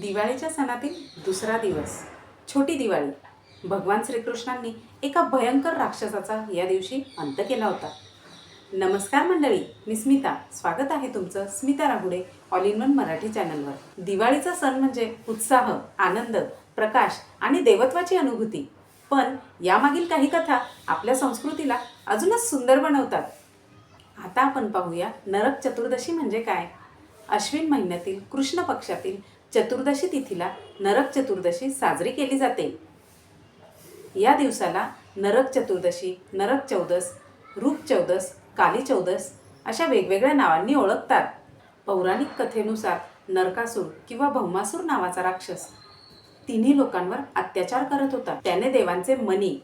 दिवाळीच्या सणातील दुसरा दिवस छोटी दिवाळी. भगवान श्रीकृष्णांनी एका भयंकर राक्षसाचा या दिवशी अंत केला होता. नमस्कार मंडळी मी स्मिता. स्वागत आहे तुमचं Smita Rahude all in one Marathi चॅनलवर. दिवाळीचा सण म्हणजे उत्साह आनंद प्रकाश आणि देवत्वाची अनुभूती. पण यामागील काही कथा आपल्या संस्कृतीला अजूनच सुंदर बनवतात. आता आपण पाहूया नरक चतुर्दशी म्हणजे काय? अश्विन महिन्यातील कृष्ण पक्षातील चतुर्दशी तिथीला नरक चतुर्दशी साजरी केली जाते. या दिवसाला नरक चतुर्दशी नरक चौदस रूप चौदस काली चौदस अशा वेगवेगळ्या नावांनी ओळखतात. पौराणिक कथेनुसार नरकासूर किंवा भौमासूर नावाचा राक्षस तिन्ही लोकांवर अत्याचार करत होता. त्याने देवांचे मनी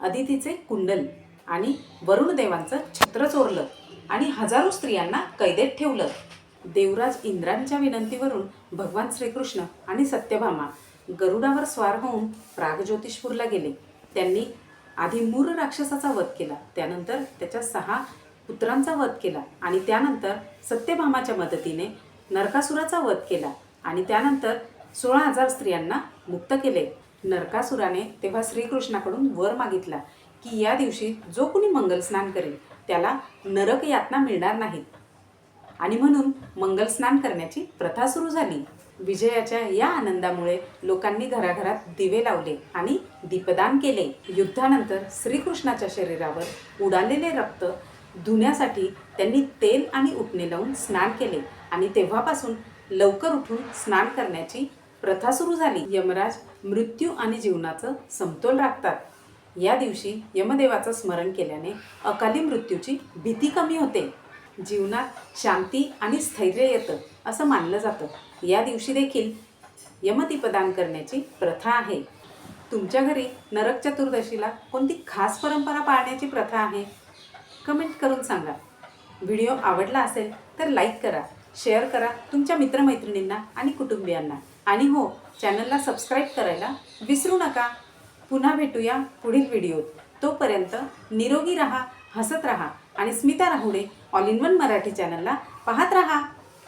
अदितीचे कुंडल आणि वरुण देवांचं छत्र चोरलं आणि हजारो स्त्रियांना कैदेत ठेवलं. देवराज इंद्रांच्या विनंतीवरून भगवान श्रीकृष्ण आणि सत्यभामा गरुडावर स्वार होऊन प्रागज्योतिषपूरला गेले. त्यांनी आधी मूर राक्षसाचा वध केला. त्यानंतर त्याच्या सहा पुत्रांचा वध केला आणि त्यानंतर सत्यभामाच्या मदतीने नरकासुराचा वध केला आणि त्यानंतर सोळा हजार स्त्रियांना मुक्त केले. नरकासुराने तेव्हा श्रीकृष्णाकडून वर मागितला की या दिवशी जो कुणी मंगलस्नान करेल त्याला नरक यातना मिळणार नाहीत. आणि म्हणून मंगल स्नान करण्याची प्रथा सुरू झाली. विजयाच्या या आनंदामुळे लोकांनी घराघरात दिवे लावले आणि दीपदान केले. युद्धानंतर श्रीकृष्णाच्या शरीरावर उडालेले रक्त धुण्यासाठी त्यांनी तेल आणि उठणे लावून स्नान केले आणि तेव्हापासून लवकर उठून स्नान करण्याची प्रथा सुरू झाली. यमराज मृत्यू आणि जीवनाचं समतोल राखतात. या दिवशी यमदेवाचं स्मरण केल्याने अकाली मृत्यूची भीती कमी होते. जीवनात शांती आणि स्थैर्य येतं असं मानलं जातं. या दिवशी देखील यमती प्रदान करण्याची प्रथा आहे. तुमच्या घरी नरक चतुर्दशीला कोणती खास परंपरा पाळण्याची प्रथा आहे? कमेंट करून सांगा. व्हिडिओ आवडला असेल तर लाईक करा शेअर करा तुमच्या मित्रमैत्रिणींना आणि कुटुंबियांना. आणि हो चॅनलला सबस्क्राईब करायला विसरू नका. पुन्हा भेटूया पुढील व्हिडिओत तोपर्यंत निरोगी रहा हसत रहा. आणि Smita Rahude all in one Marathi चॅनलला पाहत राहा.